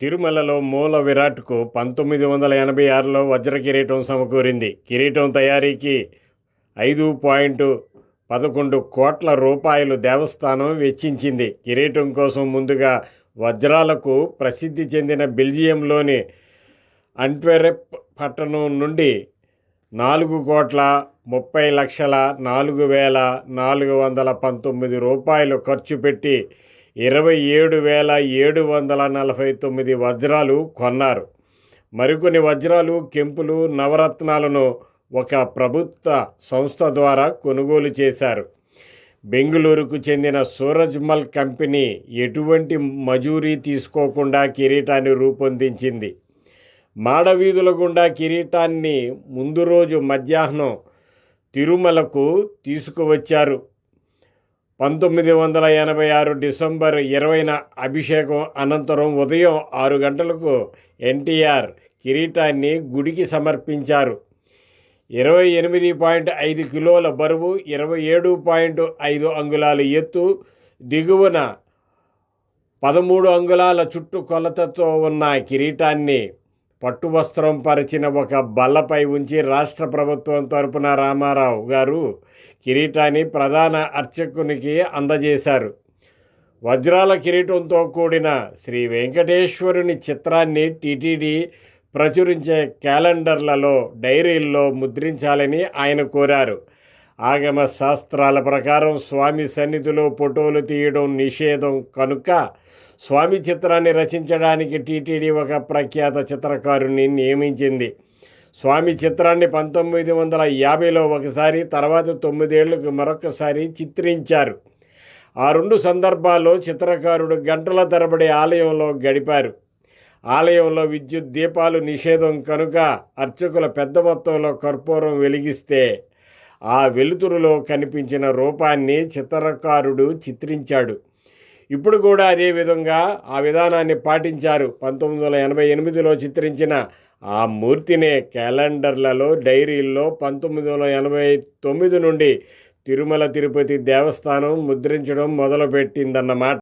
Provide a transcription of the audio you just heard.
తిరుమలలో మూల విరాట్కు పంతొమ్మిది వందల ఎనభై ఆరులో వజ్ర కిరీటం సమకూరింది. కిరీటం తయారీకి ఐదు పాయింట్ పదకొండు కోట్ల రూపాయలు దేవస్థానం వెచ్చించింది. కిరీటం కోసం ముందుగా వజ్రాలకు ప్రసిద్ధి చెందిన బెల్జియంలోని అంట్వెరెప్ పట్టణం నుండి నాలుగు కోట్ల ముప్పై లక్షల నాలుగు వేల నాలుగు వందల పంతొమ్మిది రూపాయలు ఖర్చు పెట్టి ఇరవై ఏడు వేల ఏడు వందల నలభై తొమ్మిది వజ్రాలు కొన్నారు. మరికొన్ని వజ్రాలు కెంపులు నవరత్నాలను ఒక ప్రభుత్వ సంస్థ ద్వారా కొనుగోలు చేశారు. బెంగళూరుకు చెందిన సూరజ్మల్ కంపెనీ ఎటువంటి మజూరీ తీసుకోకుండా కిరీటాన్ని రూపొందించింది. మాడవీధుల గుండా కిరీటాన్ని ముందు రోజు మధ్యాహ్నం తిరుమలకు తీసుకువచ్చారు. పంతొమ్మిది వందల ఎనభై ఆరు డిసెంబర్ ఇరవైన అభిషేకం అనంతరం ఉదయం ఆరు గంటలకు ఎన్టీఆర్ కిరీటాన్ని గుడికి సమర్పించారు. ఇరవై ఎనిమిది పాయింట్ ఐదు కిలోల బరువు ఇరవై ఏడు పాయింట్ ఐదు అంగుళాల ఎత్తు దిగువన పదమూడు అంగుళాల చుట్టు కొలతతో ఉన్న కిరీటాన్ని పట్టు వస్త్రం పరిచిన ఒక బల్లపై ఉంచి రాష్ట్ర ప్రభుత్వం తరపున రామారావు గారు కిరీటాన్ని ప్రధాన అర్చకునికి అందజేశారు. వజ్రాల కిరీటంతో కూడిన శ్రీ వెంకటేశ్వరుని చిత్రాన్ని టీటీడీ ప్రచురించే క్యాలెండర్లలో డైరీల్లో ముద్రించాలని ఆయన కోరారు. ఆగమ శాస్త్రాల ప్రకారం స్వామి సన్నిధిలో ఫోటోలు తీయడం నిషేధం కనుక స్వామి చిత్రాన్ని రచించడానికి టీటీడీ ఒక ప్రఖ్యాత చిత్రకారుని నియమించింది. స్వామి చిత్రాన్ని పంతొమ్మిది వందల యాభైలో ఒకసారి తర్వాత తొమ్మిదేళ్ళకు మరొకసారి చిత్రించారు. ఆ రెండు సందర్భాల్లో చిత్రకారుడు గంటల తరబడి ఆలయంలో గడిపారు. ఆలయంలో విద్యుత్ దీపాలు నిషేధం కనుక అర్చకుల పెద్ద మొత్తంలో కర్పూరం వెలిగిస్తే ఆ వెలుతురులో కనిపించిన రూపాన్ని చిత్రకారుడు చిత్రించాడు. ఇప్పుడు కూడా అదే విధంగా ఆ విధానాన్ని పాటించారు. పంతొమ్మిది వందల ఎనభై ఎనిమిదిలో చిత్రించిన ఆ మూర్తినే క్యాలెండర్లలో డైరీల్లో పంతొమ్మిది వందల ఎనభై తొమ్మిది నుండి తిరుమల తిరుపతి దేవస్థానం ముద్రించడం మొదలుపెట్టిందన్నమాట.